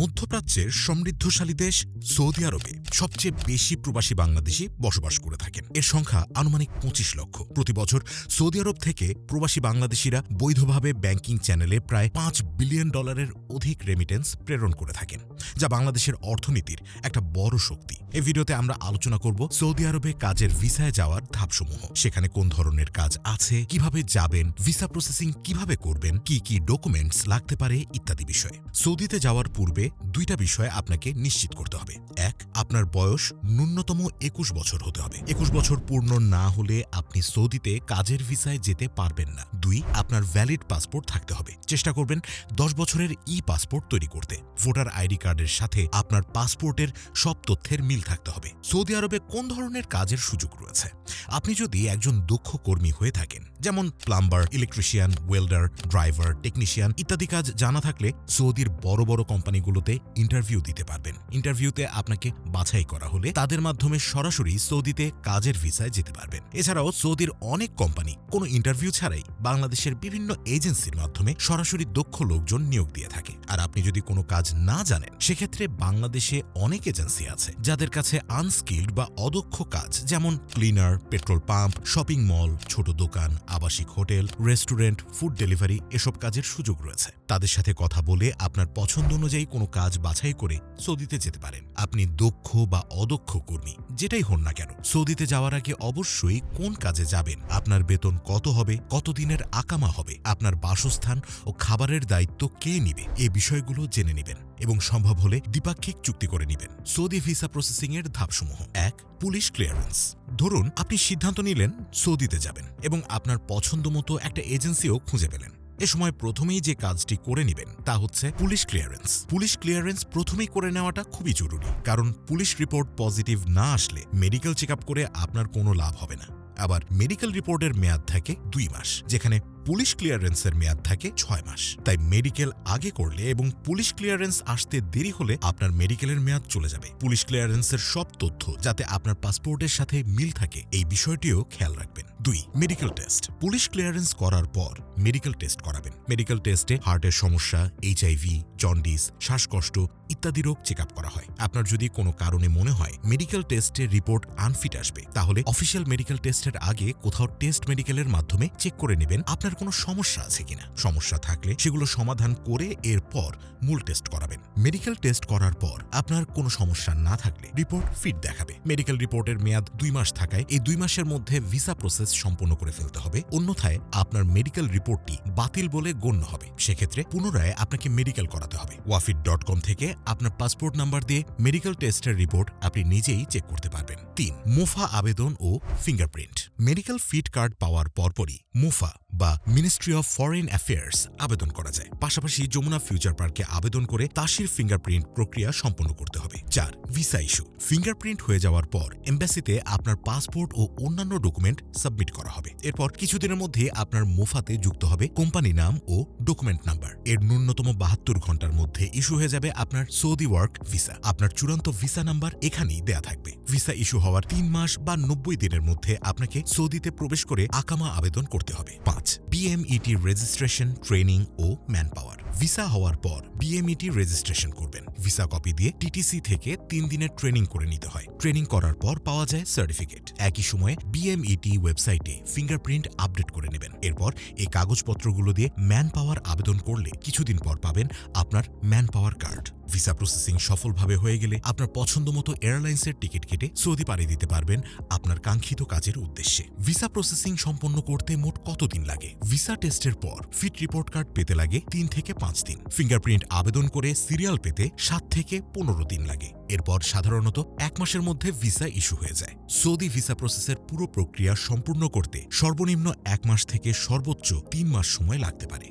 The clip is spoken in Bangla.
মধ্যপ্রাচ্যের সমৃদ্ধশালী দেশ সৌদি আরবে সবচেয়ে বেশি প্রবাসী বাংলাদেশি বসবাস করে থাকেন। এর সংখ্যা আনুমানিক পঁচিশ লক্ষ। প্রতি বছর সৌদি আরব থেকে প্রবাসী বাংলাদেশিরা বৈধভাবে ব্যাংকিং চ্যানেলে প্রায় পাঁচ বিলিয়ন ডলারের অধিক রেমিটেন্স প্রেরণ করে থাকেন, যা বাংলাদেশের অর্থনীতির একটা বড় শক্তি। এই ভিডিওতে আমরা আলোচনা করব সৌদি আরবে কাজের ভিসায় যাওয়ার ধাপসমূহ। সেখানে কোন ধরনের কাজ আছে, কীভাবে যাবেন, ভিসা প্রসেসিং কীভাবে করবেন, কি কি ডকুমেন্টস লাগতে পারে ইত্যাদি বিষয়ে। সৌদিতে যাওয়ার পূর্বে দুইটা বিষয় আপনাকে নিশ্চিত করতে হবে। এক, আপনার বয়স ন্যূনতম একুশ বছর হতে হবে। একুশ বছর পূর্ণ না হলে আপনি সৌদিতে কাজের ভিসায় যেতে পারবেন না। দুই, আপনার ভ্যালিড পাসপোর্ট থাকতে হবে। চেষ্টা করবেন দশ বছরের ই পাসপোর্ট তৈরি করতে। ভোটার আইডি কার্ডের সাথে আপনার পাসপোর্টের সব তথ্যের মিল থাকতে হবে। সৌদি আরবে কোন ধরনের কাজের সুযোগ রয়েছে? আপনি যদি একজন দক্ষ কর্মী হয়ে থাকেন, যেমন plumber electrician welder driver technician ইত্যাদি কাজ জানা থাকলে সৌদির বড় বড় কোম্পানিগুলোতে ইন্টারভিউ দিতে পারবেন। ইন্টারভিউতে আপনাকে বাছাই করা হলে তাদের মাধ্যমে সরাসরি সৌদিতে কাজের ভিসায় যেতে পারবেন। এছাড়াও সৌদির অনেক কোম্পানি কোনো ইন্টারভিউ ছাড়াই বাংলাদেশের বিভিন্ন এজেন্সির মাধ্যমে সরাসরি দক্ষ লোকজন নিয়োগ দিয়ে থাকে। আর আপনি যদি কোনো কাজ না জানেন, সেক্ষেত্রে বাংলাদেশে অনেক এজেন্সি আছে যাদের কাছে আনস্কিল্ড বা অদক্ষ কাজ, যেমন cleaner, petrol pump, shopping mall, ছোট দোকান, আবাসিক হোটেল, রেস্টুরেন্ট, ফুড ডেলিভারি এসব কাজের সুযোগ রয়েছে। তাদের সাথে কথা বলে আপনার পছন্দ অনুযায়ী কোনো কাজ বাছাই করে সৌদিতে যেতে পারেন। আপনি দক্ষ বা অদক্ষ কর্মী, যেটাই হন না কেন। সৌদিতে যাওয়ার আগে অবশ্যই কোন কাজে যাবেন, আপনার বেতন কত হবে, কতদিনের আকামা হবে, আপনার বাসস্থান ও খাবারের দায়িত্ব কে নিবে, এ বিষয়গুলো জেনে নেবেন এবং সম্ভব হলে দ্বিপাক্ষিক চুক্তি করে নেবেন। সৌদি ভিসা প্রসেসিং এর ধাপসমূহ। এক, পুলিশ ক্লিয়ারেন্স। ধরুন, আপনি সিদ্ধান্ত নিলেন সৌদিতে যাবেন এবং আপনার পছন্দ মতো একটা এজেন্সিও খুঁজে পেলেন। এ সময় প্রথমেই যে কাজটি করে নেবেন তা হচ্ছে পুলিশ ক্লিয়ারেন্স। পুলিশ ক্লিয়ারেন্স প্রথমেই করে নেওয়াটা খুবই জরুরি, কারণ পুলিশ রিপোর্ট পজিটিভ না আসলে মেডিকেল চেক করে আপনার কোনো লাভ হবে না। আবার মেডিকেল রিপোর্টের মেয়াদ থাকে দুই মাস, যেখানে পুলিশ ক্লিয়ারেন্সের মেয়াদ থাকে ছয় মাস। তাই মেডিকেল আগে করলে এবং পুলিশ ক্লিয়ারেন্স আসতে দেরি হলে আপনার মেডিকেলের মেয়াদ চলে যাবে। পুলিশ ক্লিয়ারেন্সের সব তথ্য যাতে আপনার পাসপোর্টের সাথে মিল থাকে, এই বিষয়টিও খেয়াল রাখবেন। দুই মেডিকেল টেস্ট পুলিশ ক্লিয়ারেন্স করার পর মেডিকেল টেস্ট করাবেন। মেডিকেল টেস্টে হার্টের সমস্যা এইচআইভি জন্ডিস শ্বাসকষ্ট ইত্যাদি রোগ চেক করা হয়। আপনার যদি কোনো কারণে মনে হয় মেডিকেল টেস্টের রিপোর্ট আনফিট আসবে, তাহলে অফিসিয়াল মেডিকেল টেস্টের আগে কোথাও টেস্ট মেডিকেলের মাধ্যমে চেক করে নেবেন আপনার কোনো সমস্যা আছে কিনা। সমস্যা থাকলে সেগুলো সমাধান করে এরপর মূল টেস্ট করাবেন। মেডিকেল টেস্ট করার পর আপনার কোনো সমস্যা না থাকলে রিপোর্ট ফিট দেখাবে। মেডিকেল রিপোর্টের মেয়াদ দুই মাস থাকায় এই দুই মাসের মধ্যে ভিসা প্রসেস সম্পন্ন করে ফেলতে হবে। অন্যথায় আপনার মেডিকেল রিপোর্টটি বাতিল বলে গণ্য হবে। সেক্ষেত্রে পুনরায় আপনাকে মেডিকেল করাতে হবে। ওয়াফিট ডট কম থেকে আপনার পাসপোর্ট নাম্বার দিয়ে মেডিকেল টেস্টের রিপোর্ট আপনি নিজেই চেক করতে পারবেন। তিন, মুফা আবেদন ও ফিঙ্গারপ্রিন্ট মেডিকেল ফিট কার্ড পাওয়ার পরপরই মুফা বা মিনিস্ট্রি অফ ফরেন অ্যাফেয়ার্স আবেদন করা যায়। পাশাপাশি যমুনা ফিউচার পার্কে আবেদন করে তাসির ফিঙ্গারপ্রিন্ট প্রক্রিয়া সম্পন্ন করতে হবে। চার ভিসা ইস্যু ফিঙ্গারপ্রিন্ট হয়ে যাওয়ার পর এম্বাসিতে আপনার পাসপোর্ট ও অন্যান্য ডকুমেন্ট সাবমিট করা হবে। এরপর কিছুদিনের মধ্যে আপনার মুফাতে যুক্ত হবে কোম্পানি নাম ও ডকুমেন্ট নাম্বার এর ন্যূনতম বাহাত্তর ঘণ্টার মধ্যে ইস্যু হয়ে যাবে আপনার সৌদি ওয়ার্ক ভিসা আপনার চূড়ান্ত ভিসা নাম্বার এখানেই দেয়া থাকবে। ভিসা ইস্যু হওয়ার তিন মাস বা নব্বই দিনের মধ্যে আপনাকে সৌদিতে প্রবেশ করে আকামা আবেদন করতে হবে। পাঁচ বিএমইটি রেজিস্ট্রেশন ট্রেনিং ও ম্যান পাওয়ার ভিসা হওয়ার পর বিএমইটি রেজিস্ট্রেশন করবেন। ভিসা কপি দিয়ে টিটিসি থেকে তিন দিনের ট্রেনিং করে নিতে হয়। ট্রেনিং করার পর পাওয়া যায় সার্টিফিকেট একই সময়ে বিএমইটি ওয়েবসাইটে ফিঙ্গারপ্রিন্ট আপডেট করে নেবেন। এরপর এই কাগজপত্রগুলো দিয়ে ম্যান পাওয়ার আবেদন করলে কিছুদিন পর পাবেন আপনার man power card visa processing সফলভাবে হয়ে গেলে আপনার পছন্দ মতো এয়ারলাইন্সের টিকিট কেটে সৌদি পাড়ি দিতে পারবেন আপনার কাঙ্ক্ষিত কাজের উদ্দেশ্যে। ভিসা প্রসেসিং সম্পন্ন করতে মোট কতদিন লাগে? ভিসা টেস্টের পর ফিট রিপোর্ট কার্ড পেতে লাগে তিন থেকে পাঁচ দিন। ফিঙ্গারপ্রিন্ট আবেদন করে সিরিয়াল পেতে সাত থেকে পনেরো দিন লাগে। এরপর সাধারণত এক মাসের মধ্যে ভিসা ইস্যু হয়ে যায়। সৌদি ভিসা প্রসেসের পুরো প্রক্রিয়া সম্পূর্ণ করতে সর্বনিম্ন এক মাস থেকে সর্বোচ্চ তিন মাস সময় লাগতে পারে।